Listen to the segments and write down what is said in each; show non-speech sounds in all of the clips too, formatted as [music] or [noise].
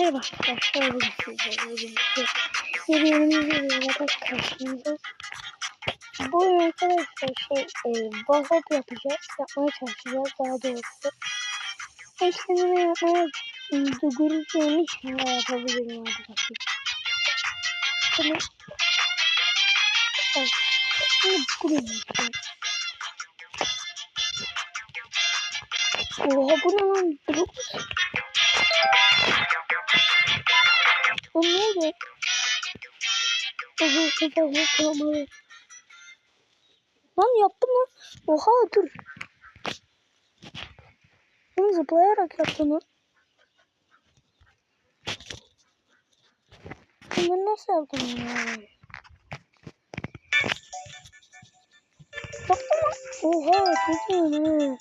Merhaba arkadaşlar bugün sizlerle birlikte seriyemizde bir yatak karşınızda. Bu oyun arkadaşlar şey e, bahop yapacağız, yapmaya çalışacağız daha doğrusu. İşlemini yapmaya e, dugururken inşallah yapabilirim arkadaşlar. Şimdi, evet, şimdi kuruyorum. Oha bu ne O kafamı kıramadı. Lan yaptım lan. Oha dur. Lan zıplayarak yaptım lan. Ben nasıl yaptım ya? Yaptım lan. Oha çok iyi.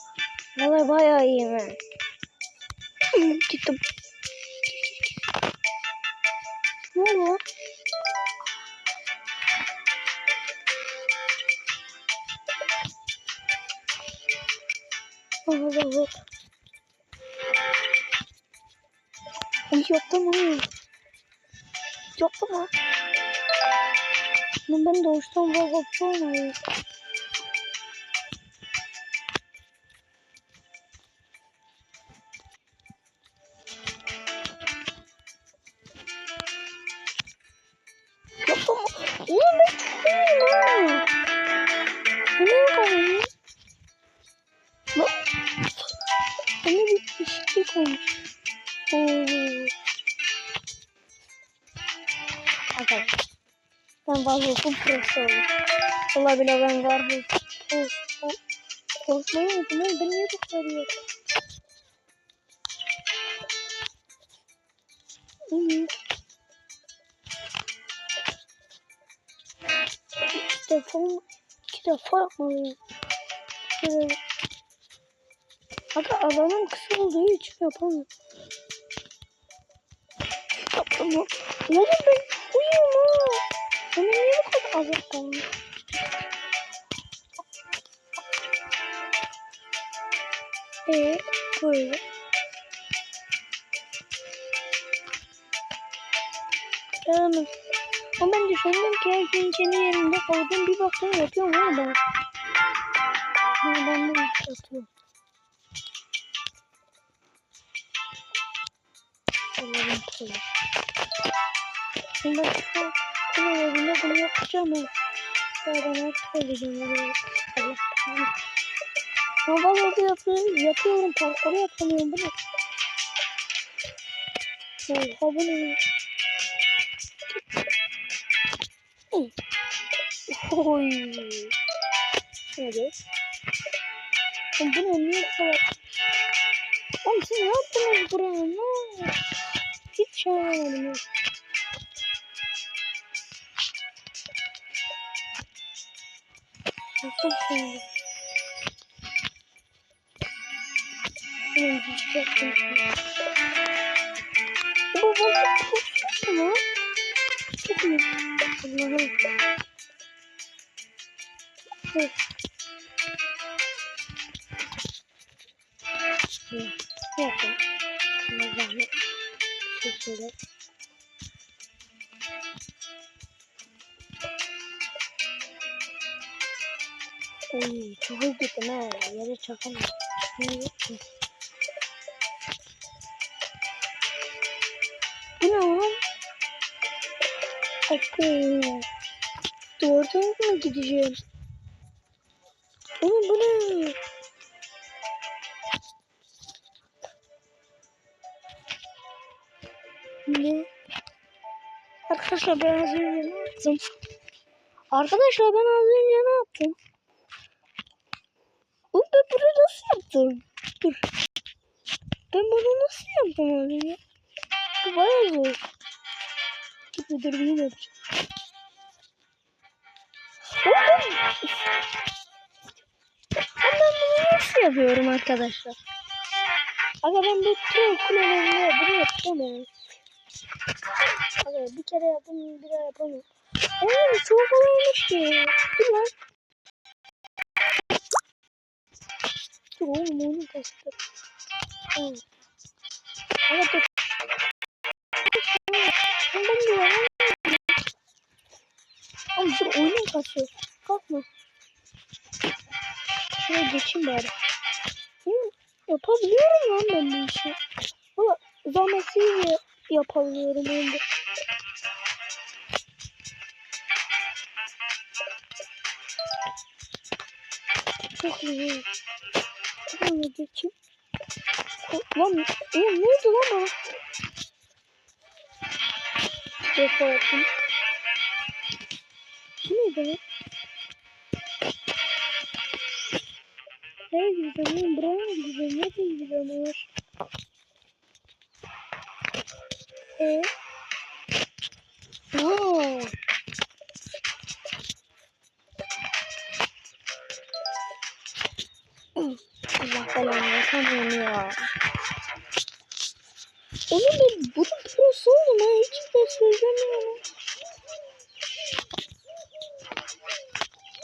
Valla bayağı iyiyim ha. [laughs] Gittim. Lan ben doğuştan babakçı olmayayım. Prosu oldum. Valla bile ben var bu. Korkmayı unuttum. Ben niye yok? İyi. İki defa, iki defa yapmalıyım. Şöyle. Aga adamın kısa olduğu için yapamıyorum. Yaptım mı? Oğlum ben uyuyorum ha. Bana niye bu azap kaldı? Eee böyle. Tamam. Ama ben düşündüm ki her şeyin kendi yerinde kaldım. Bir baktım yapıyorum ama ben. Ben de atıyorum. Allah'ım. Şimdi şu kule yerine bunu yapacağım ben. Sonra artık söyleyeceğim. Öyle Allah tamam. Ama vallahi yapıyorum, yapıyorum. Parkuru yapamıyorum. Bu ne? Oha bu ne? Oy. Şöyle. Oğlum bu ne? Niye kadar? Oğlum siz ne yaptınız buraya? Ne? Hiç şey yapamadım. Nasıl şimdi? Bir şey yapayım. Bu balık. Çok iyi. Allah'ım. Evet. Evet. Ne yapayım? Şuna zahmet. Çok gittim ha. Yere çakamam. Bu ne lan? Akı. Doğrudan mı gideceğim? Oğlum bu ne? Ne? Arkadaşlar ben az önce ne yaptım? Arkadaşlar ben az önce ne yaptım? Nasıl yaptım? Dur. Ben bunu nasıl yaptım az önce? Bu bayağı zor. Dur dur bir yapacağım. Ben... Bunu nasıl yapıyorum arkadaşlar? Aga ben bu tüm kulelerini bunu yani. Aga bir kere yaptım bir daha yapamıyorum. Oğlum çok kolaymış ki. Dur lan. kastı oğlum oyunun kastı. Ama da Ondan da var. Oğlum dur oyunun kastı. Kalkma. Şuraya geçeyim bari. Yapabiliyorum lan ben bu işi. Valla zahmetsiz yapabiliyorum ben de. Çok iyi. Şuradan da geçeyim. O- Lan, oğlum ne oldu lan o? Defa yapayım. Bu neydi lan? Nereye gideceğim lan? Buraya mı gideceğim? Nereye gideceğim? Eee?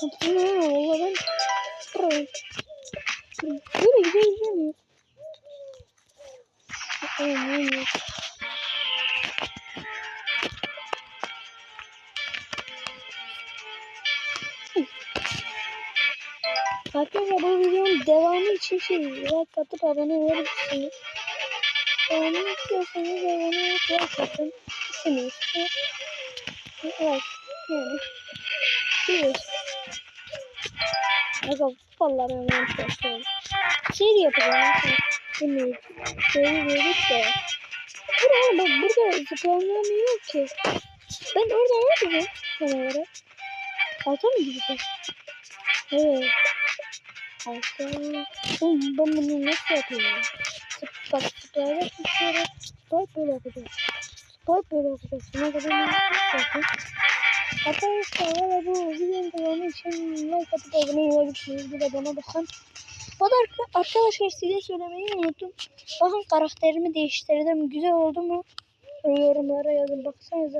Valla ben. Pro. Böyle gidebileceğim ya. Aman ya. Arkadaşlar bu videonun devamı için şey like atıp abone olabilirsiniz. Devamını istiyorsanız abone olup like atın. İsiniz. Evet. Yani. Biliyorsun. Aga vallahi ben yanlış yapıyorum. Seri yapacağım. Şimdi seri verip de. Buraya bak burada zıplanamıyor ki. Ben orada ne yapacağım? Tam olarak. Alta mı gideceğim? Evet. Alta. Oğlum ben bunu nasıl yapıyorum? Bak zıplayacak bir kere. Zıplayıp böyle yapacağım. Zıplayıp böyle yapacağım. Buna kadar nasıl yapayım? Arkadaşlar valla bu videonun devamı için like atıp abone olabilirsiniz. Bir de bana bakın. Bu da arka- arkadaşlar size söylemeyi unuttum. Bakın karakterimi değiştirdim. Güzel oldu mu? Yorumlara yazın. Baksanıza.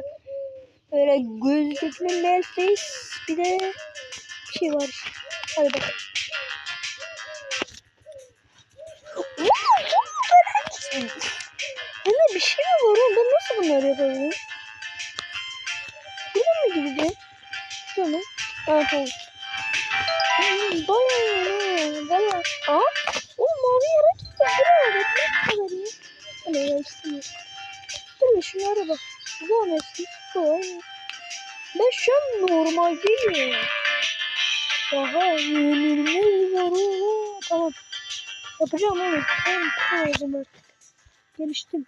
Böyle gözlüklü Melface bir de şey var. Hadi bak. Hmm, Bayağı bayağı. Aa, o mavi yere gitti. Buraya bak. Ne kadar iyi. Hadi gelsin. Dur şunlara bak. Görmesin. Kolay. Ben şu an normal değilim. Aha yenilmez var. Tamam. Yapacağım oğlum. Ben koydum artık. Geliştim.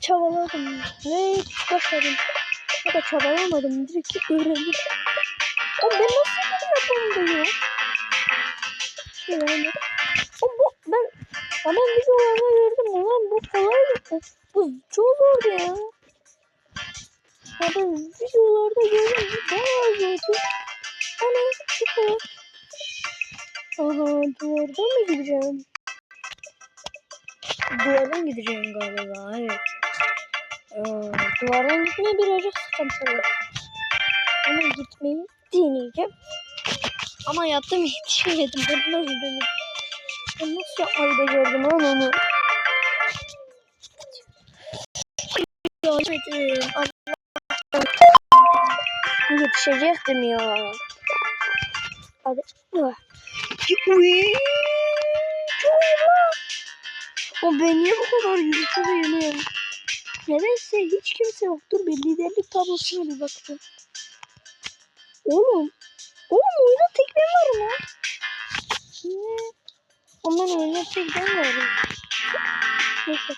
Çabaladım ve başardım. Ya da çabalamadım. Direkt öğrendim. Oğlum ben nasıl bunu yapamam ya? Şey yani. Oğlum bu ben ama videolarda gördüm ulan bu kolay Bu çok zordu ya. Ya ben videolarda gördüm bayağı zordu. Ana bu. Aha duvardan mı gideceğim? Duvardan gideceğim galiba evet. Aa, duvardan gitmeye birazcık sıkıntılı. Ama gitmeyi deneyeceğim. Ama yaptım yetişemedim. Ben nasıl dönüyorum? Ben nasıl yapmayı becerdim lan onu? Yetişecektim ya. Hadi. Lan. O ben niye bu kadar yürütüyorum? Nedense hiç kimse yok. Dur bir liderlik tablosuna bir bakacağım. Oğlum. Oğlum oyunda tek ben varım ha. Aman oyunda tek ben varım. Neyse.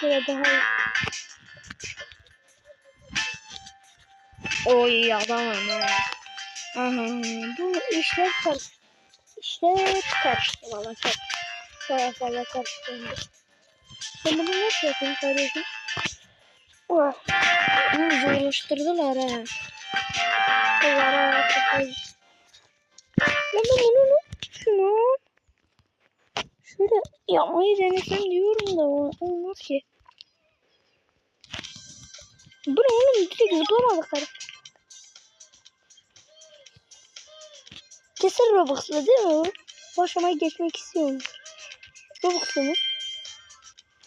Şöyle daha iyi. Oy adamım ha. Aha, bu işler karıştı. İşler karıştı valla karıştı. Baya fazla karıştı. Ben bunu nasıl yapayım kardeşim? Vah. Bunu zorlaştırdılar ha. Allah'a kafayı. Lan ben bunu ne? Şunu. Şöyle yapmayı denesem diyorum da olmaz ki. Bu ne oğlum? Direkt zıplamadık hadi. Kesin Robux'la değil mi? Başıma geçmek istiyorum. Robux'la mı?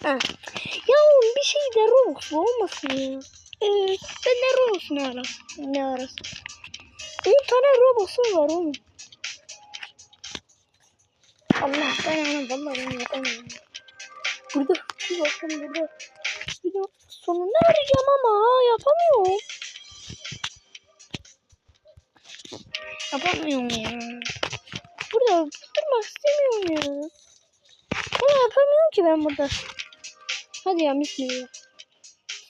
Ha. Ya oğlum bir şey de Robux'la olmasın ya. Ee, ben de Robux ne arası? Ne arası? 10 tane Robux'um var oğlum. Ben onu vallahi ben yapamıyorum. Burada bir bakın burada. Bir de sonunu arayacağım ama yapamıyorum. Yapamıyorum ya. Burada durmak istemiyorum ya. Ama yapamıyorum ki ben burada. Hadi ya bismillah.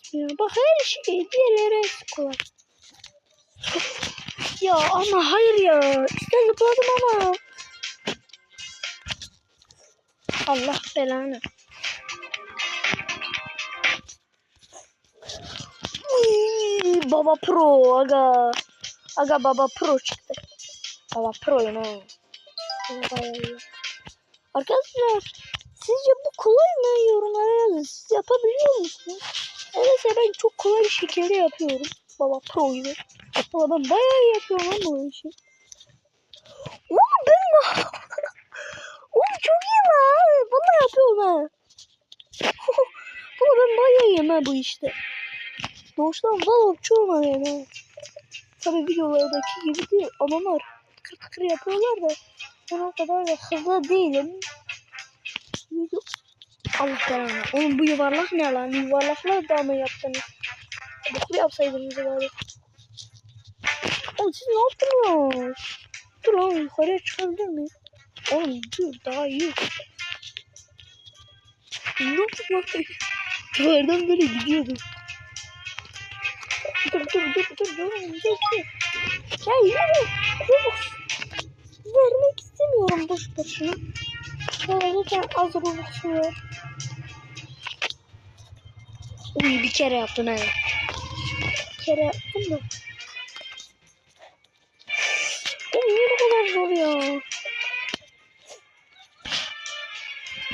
Bismillah. Bak her şey diğerlere kolay. Ya ama hayır ya. İşte zıpladım ama. Allah belanı. Baba Pro aga. Aga Baba Pro çıktı. Baba Pro'yum ha. Arkadaşlar sizce bu kolay mı yorumlara yazın. Siz yapabiliyor musunuz? Öyleyse ben çok kolay bir şekilde yapıyorum. Baba Pro gibi. Valla ben bayağı yapıyorum lan bu işi. Oğlum ben ne Oğlum çok iyi lan. Valla yapıyorum ha. [laughs] Valla ben bayağı iyiyim ha bu işte. Doğuştan vlogçu olmalıyım ha. Tabi videolardaki gibi değil. Adamlar tıkır tıkır yapıyorlar da ben o kadar da hızlı değilim. Video... Allah belanı. Oğlum bu yuvarlak ne lan? Yuvarlaklar da mı yaptınız? Boklu yapsaydınız bari. Oğlum siz ne yaptınız? Dur oğlum yukarıya çıkabilir miyim? Oğlum dur daha iyi. Ne oldu? Duvardan böyle gidiyordum. Dur dur dur dur dur dur dur. Ya yürü. Vermek istemiyorum boş boşuna. Zaten az var. Uy bir kere yaptın evet. Bir kere yaptım da. Oğlum niye bu kadar zor ya?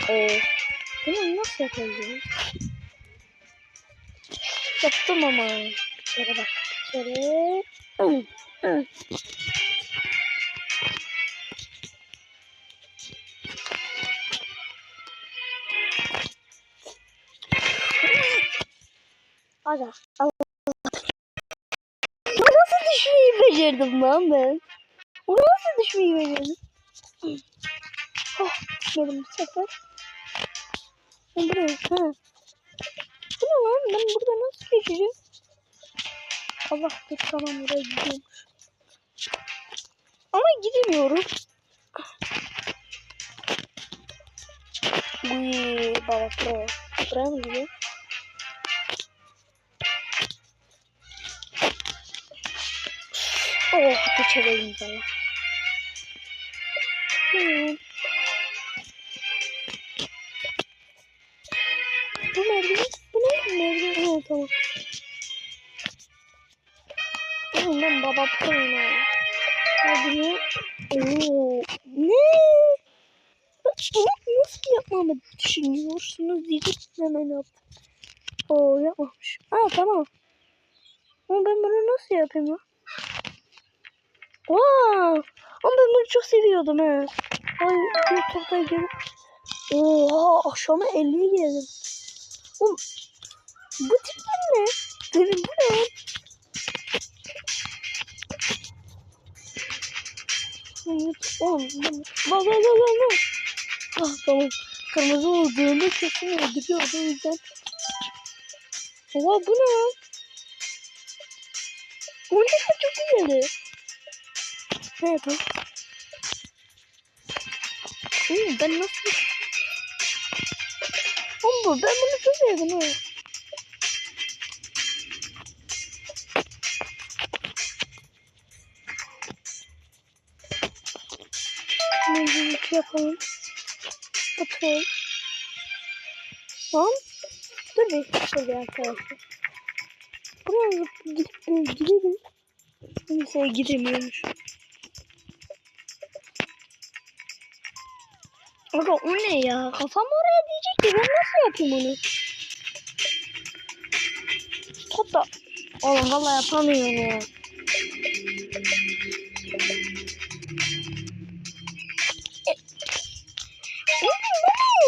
Ee, bunu nasıl yapacağız? Yaptım ama. Bir kere bak. Bir kere. Aga. Allah. Bu nasıl düşmeyi becerdim lan ben? Bu nasıl düşmeyi becerdim? Oh, düşmedim bu sefer. Ben buraya, ha. Bu ne lan? Ben burada nasıl geçeceğim? Allah dur tamam buraya gidiyorum. Ama gidemiyorum. Uy baba pro. Buraya mı gidiyor? Oh geçelim sana. Bu merdiven, bu ne? Merdiven, ha tamam. Oğlum ben baba proyum ha. Hadi ne? Oo, ne? Bunu nasıl yapmamı düşünüyorsunuz diyecektim hemen yaptım. Oo yapmamış. Ha tamam. Ama ben bunu nasıl yapayım ya? Wow. Ama ben bunu çok seviyordum ha. Ay YouTube'da gelip. Oha akşama 50'ye geldim. Oğlum bu tipler ne? Benim bu ne? Oğlum bak bak bak bak bak. Ah tamam. Kırmızı olduğunda kesin öldürüyordu o yüzden. Oha bu ne? Bu ne çok güzeldi. Tamam. Hmm, ben nasıl... Oğlum ben bunu sevdim ha. Mecbur yapalım. Bakalım. Lan. Dur bir şöyle arkadaşlar. Buraya gidip gidelim. Neyse gidemiyormuş. Aga o ne ya? Kafam oraya diyecekti. Ben nasıl yapayım onu? Top da. Oğlum valla yapamıyorum ya.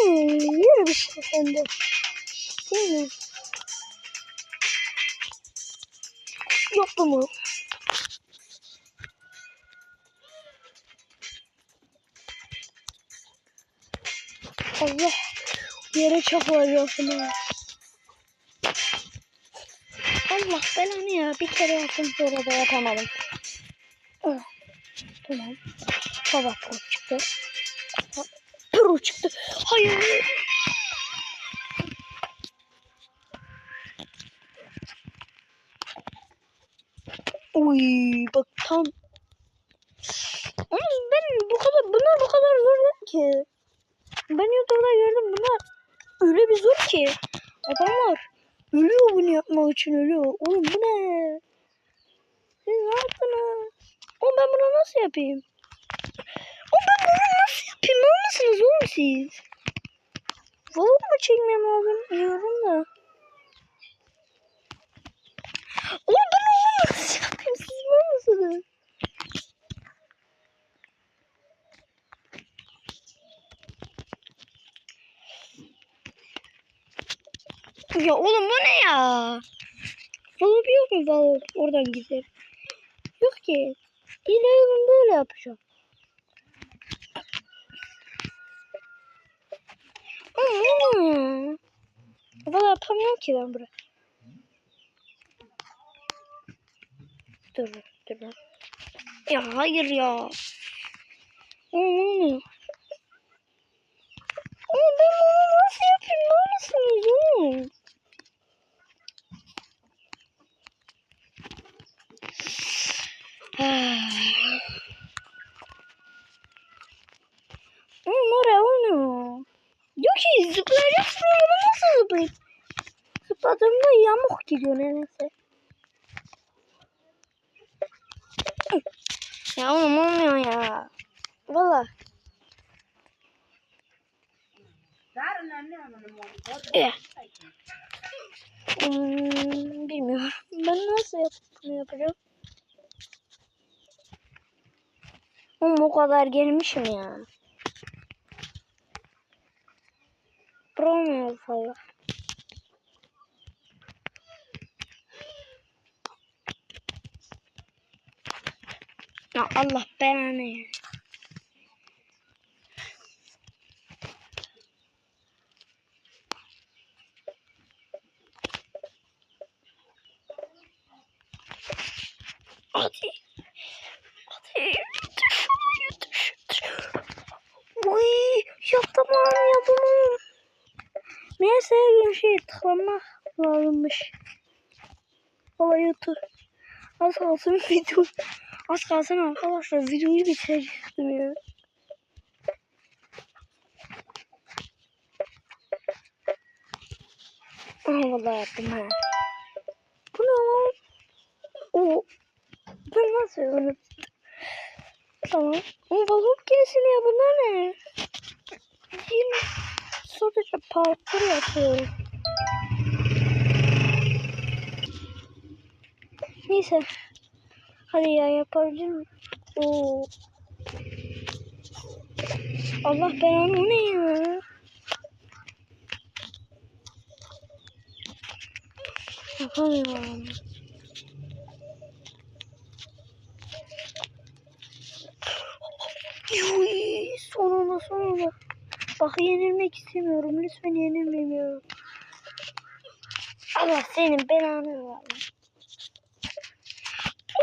Yürü bir şey sende. Değil mi? Yoktu Allah. Yere çakılacaktım ha. Allah belanı ya. Bir kere yaptım sonra da yapamadım. Oh. Tamam. Baba pro çıktı. Pro çıktı. Hayır. Uy bak tam. Ama ben bu kadar bunlar bu kadar zor değil ki. Ben YouTube'da gördüm bunlar öyle bir zor ki. Adamlar ölüyor bunu yapmak için ölüyor. Oğlum bu ne? Siz ne yaptınız? Oğlum ben bunu nasıl yapayım? Oğlum ben bunu nasıl yapayım? Ne mısınız oğlum siz? Vlog mu çekmem lazım diyorum da. Oğlum ben onu nasıl yapayım? Siz ne mısınız? Ya oğlum bu ne ya? Valop yok mu Valop? Oradan gider. Yok ki. İleri ben böyle yapacağım. Ama ya? Valla yapamıyorum ki ben buraya. Dur dur. Ya hayır ya. Ne? Oğlum ben bunu nasıl yapayım? Ne mısınız oğlum? Oraya olmuyor. Yok ki zıplayacaksın orada nasıl zıplayayım? Zıpladığımda yamuk gidiyor nedense. Ya oğlum olmuyor ya. Valla. Eh. Hmm, bilmiyorum. Ben nasıl yap yapacağım? Oğlum o kadar gelmişim ya. Olmuyor falan. Ya Allah belanı ya. Hadi. Hadi. Düş, düş, düş. Uy, yapamam, yapamam. Neyse her gün şey tıklamak lazımmış. Valla YouTube. Az kalsın [laughs] video. Az kalsın arkadaşlar videoyu bitirecektim ya. Aha valla yaptım ha. Bu ne lan? O. Ben nasıl unuttum? Tamam. O balık gelsin ya bunlar ne? Yine sadece parkur yapıyorum. Neyse. Hadi ya yapabilir miyim? Oo. Allah belanı ne ya? Yapamıyorum. Yuy, sonunda sonunda. Bak yenilmek istemiyorum. Lütfen yenilmeyeyim ya. Allah senin belanı ver.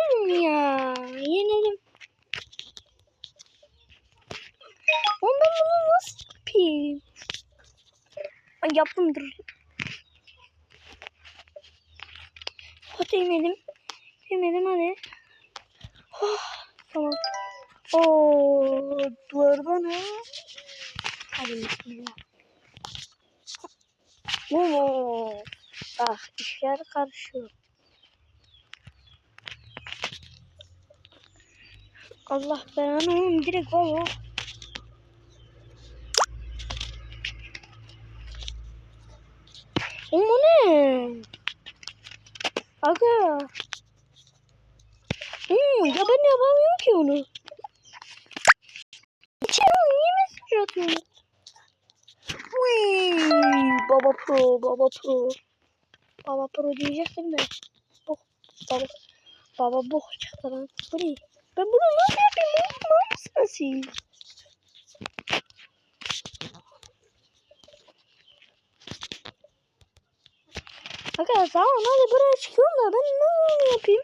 Oğlum ya. Oğlum ben bunu nasıl yapayım? Ay yaptım dur. Hadi yemedim. Yemedim hadi. Oh, tamam. Oo, duvardan ha. Hadi bismillah. Oo, bak işler karışıyor. Allah belanı oğlum direkt baba. Oğlum o ne? Aga. Hmm, ya ben yapamıyorum ki onu. İçeri niye mesaj atıyorsun? Baba pro, baba pro. Baba pro diyecektim de. Bok, baba, baba bok çıktı. Bu ne? Ben bunu nasıl yapayım? Mal mısın nasıl? Arkadaşlar ama ben de buraya çıkıyorum da ben ne yapayım?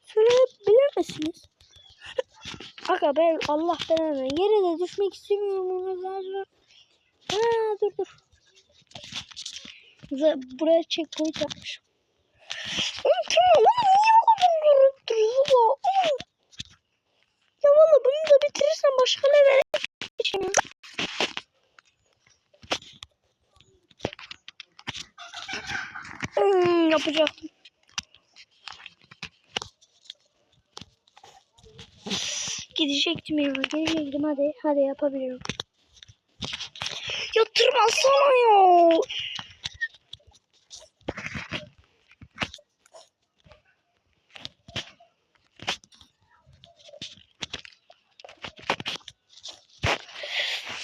Söyleyebilir misiniz? Aga ben Allah belanı yere de düşmek istemiyorum. Ha dur dur. Buraya checkpoint yapmışım. Oğlum tamam oğlum niye bu kadar durup duruyor? Oğlum ya valla bunu da bitirirsen başka levele geçeyim. Hmm, yapacaktım. Gidecektim ya. Gidecektim hadi. Hadi yapabilirim. Ya tırmansana ya.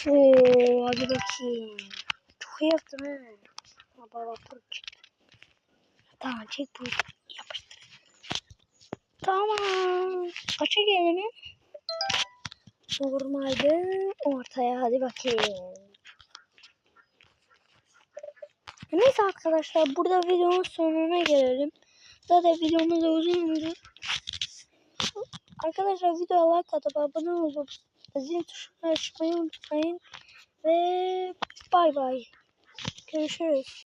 Oo, hadi bakayım. Çok iyi yaptım he. Baba çıktı. Tamam çek bu yapıştır. Tamam. Kaça gelelim? Normalde ortaya hadi bakayım. Neyse arkadaşlar burada videonun sonuna gelelim. Zaten videomuz da uzun oldu. Arkadaşlar videoya like atıp abone olup tuşunu açmayı unutmayın. Ve bay bay. Görüşürüz.